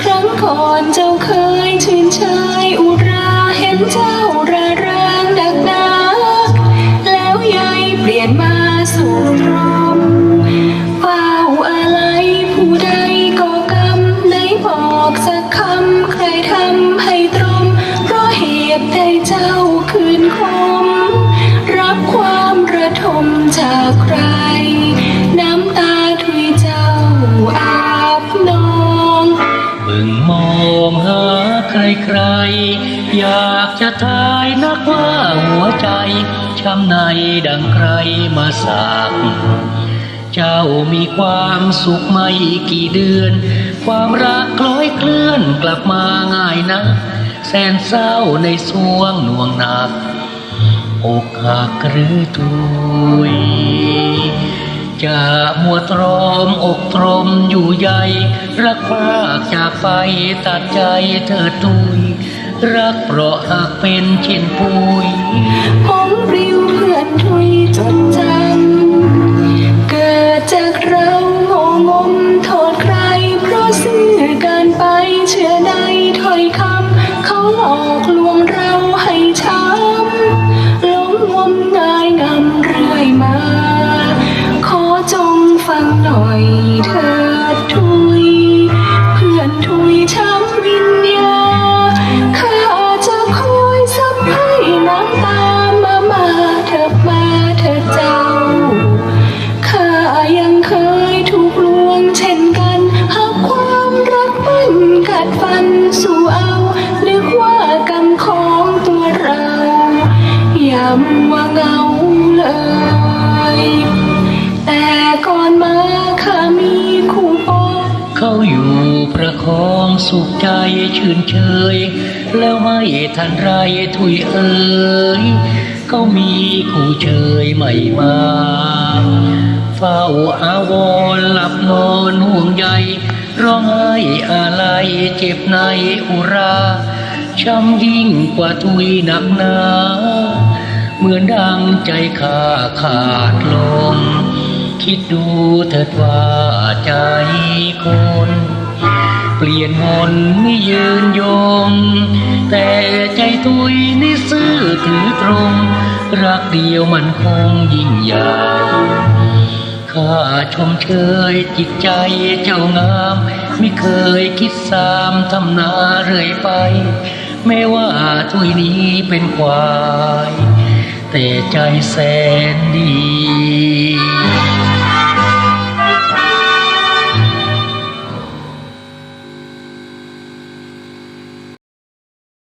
ครั้งก่อนเจ้าเคยชื่นชายอุราเห็นเจ้าระเริงดักนาแล้วยายเปลี่ยนมาสู่พรมเฝ้าอะไรผู้ใดก็กำไหนบอกสักคำใครทำให้ตรมเพราะเหตุใดเจ้าคืนคม รับความระทมจากใคร มองหาใครๆอยากจะทายนักว่าหัวใจ ช้ำในดังใครมาสากเจ้ามีความสุขไม่กี่เดือน ความรักคล้อยเคลื่อนกลับมาง่ายนะแสนเศร้าในสวงหน่วงหนักอกหักหรือทุย จะมัวตรอมอกตรมอยู่ใยรักพรากจากไปตัดใจเธอตุย รักเพราะหากเป็นเช่นปุยผมปลิวเพื่อนทุยจดจำเกิดจากเราโง่งมโทษใคร เพราะซื่อกินไปเชื่อในถ้อยคำ อย่าเงาเลย แต่ก่อนมาข้ามีคู่ปองเขาอยู่ประคองสุขใจชื่นเชย แล้วไม่ทันไรถุยเอ่ยเขามีคู่เชยใหม่มาเฝ้าอาวรหลับนอนห่วงใยร้องไห้อะไรเจ็บในอุราช้ำยิ่งกว่าทุยหนักหนา เหมือนดังใจข้าขาดลม คิดดูเถิดว่าใจคน เปลี่ยนมนไม่ยืนยง แต่ใจตุยนี่ซื่อถือตรง รักเดียวมันคงยิ่งใหญ่ข้าชมเชยจิตใจเจ้างาม ไม่เคยคิดสามทำนาเรื่อยไปแม้ว่าทุยนี้เป็นควาย แต่ใจแสนดี